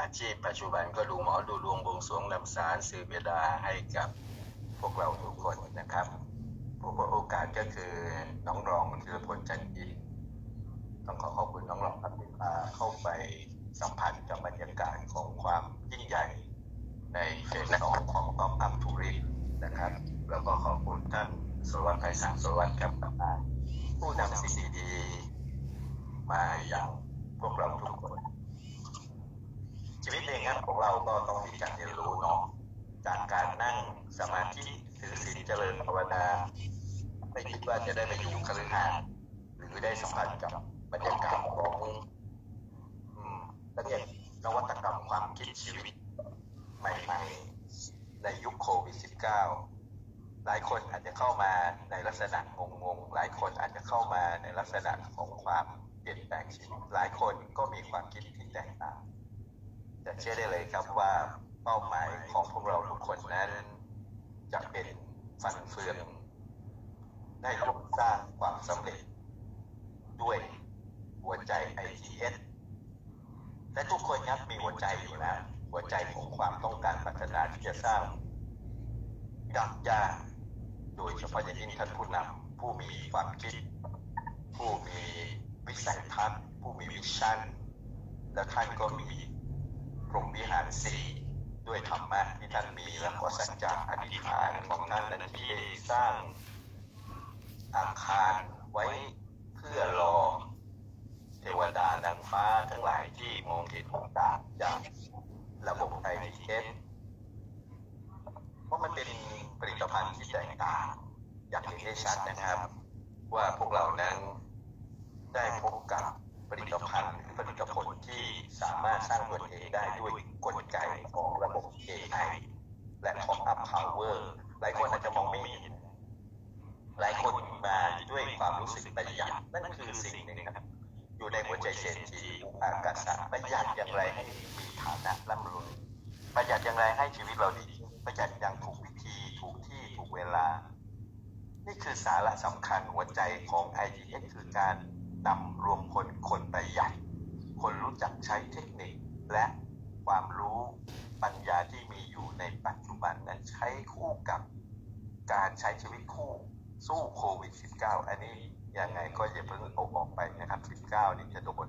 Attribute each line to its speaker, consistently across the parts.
Speaker 1: อาชีพปัจจุบันก็ดูหมอดูดวงบวงสรวงนำสารสื่อเวลาให้กับพวกเราทุกคนนะครับผู้ประโอกาสก็คือน้องรองคือผลจันทร์อินต้องขอขอบคุณน้องรองครับที่พาเข้าไปสัมผัสกับบรรยากาศของความยิ่งใหญ่ ในเฟสสองของกองทัพทูริสต์นะครับ แล้วก็ขอบคุณท่านสวัสดิ์ไพศาลสวัสดิ์ครับผู้นำสิ่งดีๆมาอย่างพวกเราทุกคน ชีวิตเองครับของเราก็ต้องมีการเรียนรู้เนาะจากการ นั่งสมาธิถือศีลเจริญภาวนาไม่คิดว่าจะได้ไปอยู่คฤหาสน์หรือได้สัมผัสกับบรรยากาศของอืมเรียกนวัตกรรมความคิดชีวิตใหม่ๆ ในยุคโควิด -19 หลายคนอาจจะเข้ามาในลักษณะงงๆ หลายคนอาจจะเข้ามาในลักษณะของความเปลี่ยนแปลงชีวิต หลายคนก็มีความคิดที่แตกต่างจะเชื่อได้เลยครับว่า เป้าหมายของพวกเราทุกคนนั้น จะเป็นฟันเฟืองได้ร่วมสร้างความสำเร็จ ด้วยหัวใจ ITS และทุกคนครับมีหัวใจอยู่แล้ว หัวใจของความต้องการพัฒนาที่จะสร้างดักยาโดยเฉพาะอย่างยิ่งท่านผู้นำผู้มีความคิด ผู้มีวิสัยทัศน์ ผู้มีวิชั่น และท่านก็มีพรหมวิหารสี่ ด้วยธรรมะที่ท่านมีและก็สัจจะอธิษฐานของท่านนั้นที่ได้สร้างอาคารไว้เพื่อรอเทวดานางฟ้าทั้งหลายที่มองเห็นของตาจากระบบไอทีเอสเพราะมันเป็นผลิตภัณฑ์ที่แตกต่างอยากเห็นได้ชัดนะครับ ว่าพวกเรานั้นได้พบกับผลิตภัณฑ์หรือผลิตผลที่สามารถสร้างตัวเองได้ด้วยกลไกของระบบ AI และ power หลายคนอาจจะมองไม่เห็นหลายคนมาด้วยความรู้สึกประหยัดนั่นคือสิ่งหนึ่งนะครับ อยู่ในหัวใจเศรษฐีอากาศประหยัดอย่างไรให้มีฐานะร่ำรวยประหยัดอย่างไรให้ชีวิตเราดีประหยัดอย่างถูกวิธีถูกที่ถูกเวลา นี่คือสาระสำคัญหัวใจของ ITS คือการวมคนคนประหยัด คนรู้จักใช้เทคนิคและความรู้ปัญญาที่มีอยู่ในปัจจุบันนั้นใช้คู่กับการ ใช้ชีวิตคู่สู้โควิด -19 อันนี้ยังไงก็อย่าเพิ่งอาออกไปนะครับ 19 นี่จะโดน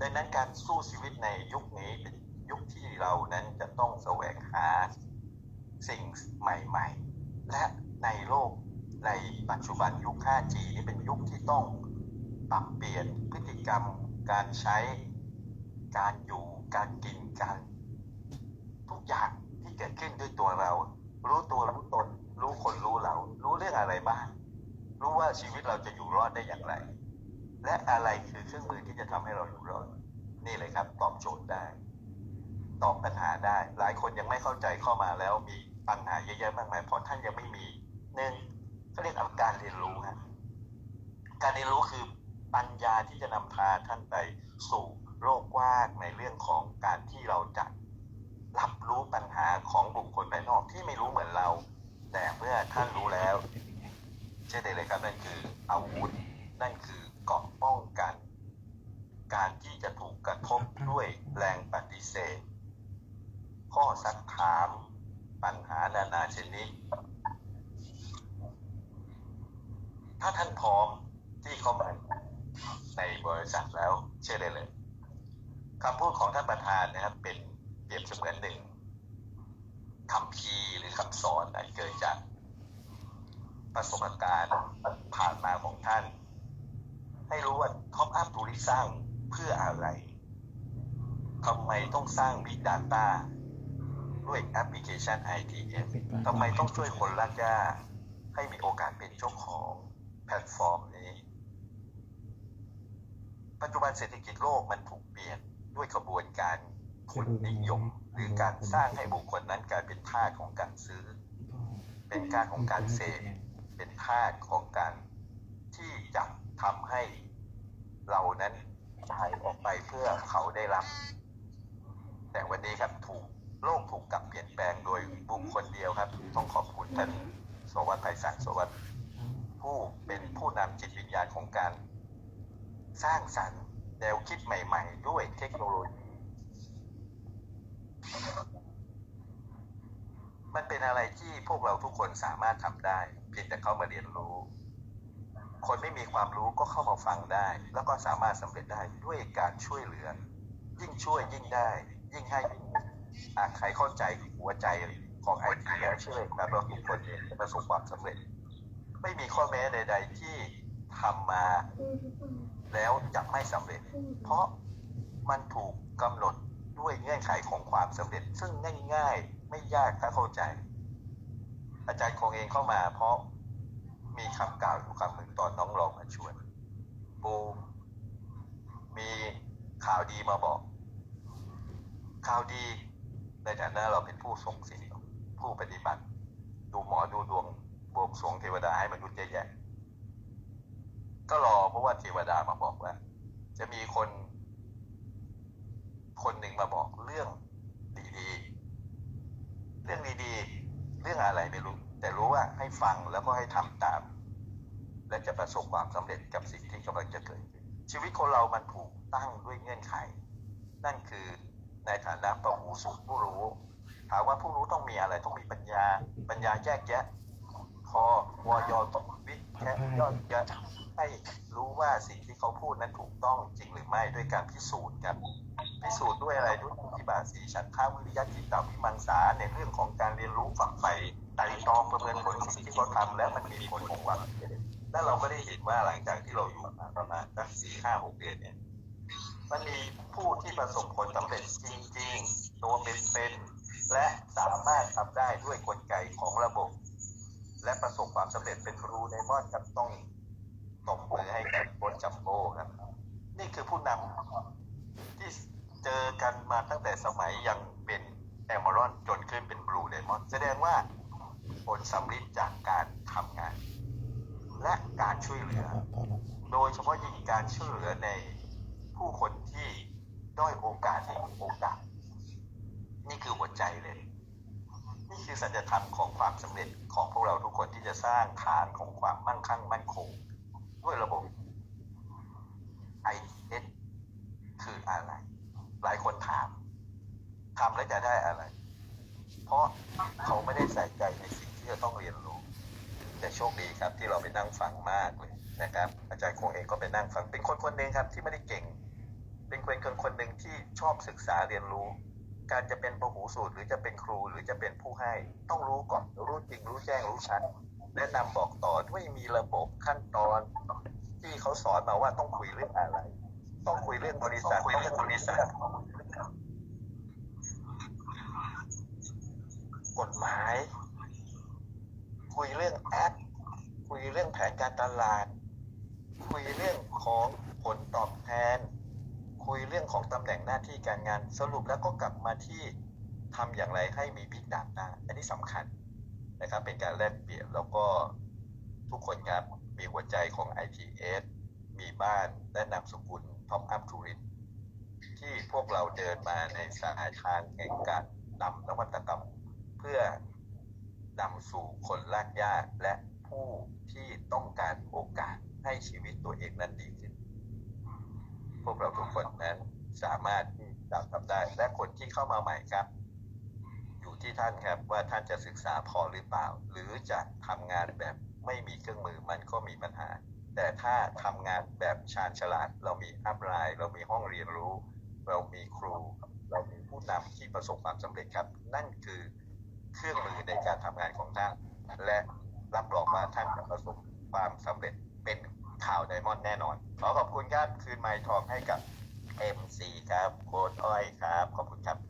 Speaker 1: ดังนั้นการสู้ชีวิตในยุคนี้เป็นยุคที่เรานั้นจะต้องแสวงหาสิ่งใหม่ๆ และในโลกในปัจจุบันยุค 5G นี่เป็นยุคที่ต้องปรับเปลี่ยนพฤติกรรม การใช้ การอยู่ การกิน การ ทุกอย่างที่เกิดขึ้นด้วยตัวเรา รู้ตัวรู้ตน รู้คนรู้เรา รู้เรื่องอะไรบ้าง รู้ว่าชีวิตเราจะอยู่รอดได้อย่างไร และอะไรคือเครื่องมือที่จะทำให้เราอยู่รอด นี่เลยครับ ตอบโจทย์ได้ ตอบปัญหาได้ หลายคนยังไม่เข้าใจเข้ามาแล้วมีปัญหาเยอะแยะมากมายเพราะท่านยังไม่มีหนึ่งเขาเรียกอาการเรียนรู้ครับการเรียนรู้คือปัญญาที่จะนำพาท่านไปสู่โลกกว้างในเรื่องของการที่เราจะรับรู้ปัญหาของบุคคลภายนอกที่ไม่รู้เหมือนเรา แต่เมื่อท่านรู้แล้ว เช่นเดียวเลยครับนั่นคืออาวุธ นั่นคือเกราะป้องกัน การที่จะถูกกระทบด้วยแรง เสธข้อสักถามปัญหานานาชนิด ถ้าท่านพร้อมที่เข้ามาในบริษัทแล้วเชื่อได้เลยคำพูดของท่านประธานนะครับ เป็นเปรียบเสมือนหนึ่งคำพีหรือคำสอนอันเกิดจากประสบการณ์ผ่านมาของท่าน ให้รู้ว่าท็อปอัพทูริสร้างเพื่ออะไร ทำไมต้องสร้าง Big Data ด้วยแอปพลิเคชัน ITM ทำไมต้องช่วยคนลากย่าให้มีโอกาสเป็นเจ้าของแพลตฟอร์มนี้ ปัจจุบันเศรษฐกิจโลกมันถูกเปลี่ยนด้วยกระบวนการทุนนิยม หรือการสร้างให้บุคคลนั้นกลายเป็นทาสของการซื้อ เป็นการของการเสพเป็นทาสของการที่จะทำให้เรานั้นจ่ายออกไปเพื่อเขาได้รับ แต่วันนี้ครับถูกโลกถูกกลับเปลี่ยนแปลงโดยบุคคลเดียวครับ ต้องขอบคุณท่านสวัสดิ์ไพศาลสวัสดิ์ผู้เป็นผู้นำจิตวิญญาณของการสร้างสรรค์แนวคิดใหม่ ๆ ด้วยเทคโนโลยี มันเป็นอะไรที่พวกเราทุกคนสามารถทำได้ เพียงแต่เข้ามาเรียนรู้ คนไม่มีความรู้ก็เข้ามาฟังได้ แล้วก็สามารถสำเร็จได้ด้วยการช่วยเหลือ ยิ่งช่วยยิ่งได้ ยิ่งให้มีอาใครเข้าใจหัวใจของไอทีแล้วเชื่อเลยครับเราทุกคนเนี่ยจะประสบความสำเร็จ ไม่มีข้อแม้ใด ๆ ที่ทำมาแล้วจะไม่สำเร็จ เพราะมันถูกกำหนดด้วยเงื่อนไขของความสำเร็จ ซึ่งง่ายๆไม่ยากถ้าเข้าใจ อาจารย์คงเองเข้ามาเพราะมีคำกล่าวอยู่คำหนึ่งตอนน้องรองมาชวนปูมีข่าวดีมาบอก ข่าวดีในฐานะเราเป็นผู้ส่งสิ่งผู้ปฏิบัติ ดูหมอดูดวงบวงสรวงเทวดาให้มนุษย์เยอะแยะก็รอเพราะว่าเทวดามาบอกว่า จะมีคน คนหนึ่งมาบอกเรื่องดีๆ เรื่องดีๆ เรื่องอะไรไม่รู้ แต่รู้ว่าให้ฟังแล้วก็ให้ทำตาม และจะประสบความสำเร็จกับสิ่งที่กำลังจะเกิดชีวิตคนเรามันถูกตั้งด้วยเงื่อนไข นั่นคือ ในฐานะพระหูสูตรผู้รู้ ถามว่าผู้รู้ต้องมีอะไรต้องมีปัญญา ปัญญาแยกแยะพอวอยต้องวิแค่ยอยแยะให้รู้ว่าสิ่งที่เขาพูดนั้นถูกต้องจริงหรือไม่ด้วยการพิสูจน์กันพิสูจน์ด้วยอะไรด้วยปฏิบัติสีฉันท้าวิริยะจิตตวิมังสาในเรื่องของการเรียนรู้ฝักใฝ่ไต่ตองประเมินผลสิ่งที่เขาทำแล้วมันมีผลของวามสำเร็จและเราก็ได้เห็นว่าหลังจากที่เราอยู่มาประมาณสักสี่ห้าหกเดือนเนี่ย มันมีผู้ที่ประสบผลสำเร็จจริง ๆ ตัวเป็นๆและสามารถทำได้ด้วยกลไกของระบบ และประสบความสำเร็จเป็นครูในมอนกับต้องตบมือให้กับโบนจัมโบ้ครับ นี่คือผู้นำที่เจอกันมาตั้งแต่สมัยยังเป็นแอม r รอนจนขึ้นเป็นบลูเดมอนแสดงว่าผลสำลิดจากการทำงาน และการช่วยเหลือ โดยเฉพาะยิ่งการช่วยเหลือใน ผู้คนที่ด้อยโอกาสที่มีโอกาส นี่คือหัวใจเลย นี่คือสัจธรรมของความสำเร็จของพวกเราทุกคนที่จะสร้างฐานของความมั่งคั่งมั่นคง ด้วยระบบ ITS คืออะไร หลายคนถามทำแล้วจะได้อะไร เพราะเขาไม่ได้ใส่ใจในสิ่งที่จะต้องเรียนรู้แต่โชคดีครับที่เราไปนั่งฟังมากเลยนะครับ อาจารย์คงเองก็ไปนั่งฟังเป็นคนคนหนึ่งครับที่ไม่ได้เก่ง เป็นคนคนคนหนึ่งที่ชอบศึกษาเรียนรู้ การจะเป็นประหูสูตรหรือจะเป็นครูหรือจะเป็นผู้ให้ ต้องรู้ก่อนรู้จริงรู้แจ้งรู้ชัดแนะนำบอกต่อด้วยมีระบบขั้นตอน ที่เขาสอนมาว่าต้องคุยเรื่องอะไร ต้องคุยเรื่องบริษัทคุยเรื่องบริษัทกฎหมาย คุยเรื่องแอปคุยเรื่องแผนการตลาด คุยเรื่องของผลตอบแทน คุยเรื่องของตำแหน่งหน้าที่การงานสรุปแล้วก็กลับมาที่ทำอย่างไรให้มีบิ๊กดาต้าอันนี้สำคัญนะครับเป็นการแลกเปลี่ยนแล้วก็ทุกคนครับมีหัวใจของ ITS มีบ้านและนามสกุลท็อปอัพทูริสที่พวกเราเดินมาในสายทางแห่งการนำนวัตกรรม เพื่อนำสู่คนลากยากและผู้ที่ต้องการโอกาสให้ชีวิตตัวเองนั้นดี พวกเราทุกคนนั้นสามารถที่จะทำได้ และคนที่เข้ามาใหม่ครับ อยู่ที่ท่านครับว่าท่านจะศึกษาพอหรือเปล่า หรือจะทำงานแบบไม่มีเครื่องมือมันก็มีปัญหา แต่ถ้าทำงานแบบชาญฉลาด เรามีอัพไลน์ เรามีห้องเรียนรู้ เรามีครู เรามีผู้นำที่ประสบความสำเร็จครับ นั่นคือเครื่องมือในการทำงานของท่าน และรับรองว่าท่านจะประสบความสำเร็จ ข่าวไดมอนด์แน่นอน ขอขอบคุณครับ คืนไมค์ทองให้กับ MC ครับโค้ดอ้อยครับ ขอบคุณครับ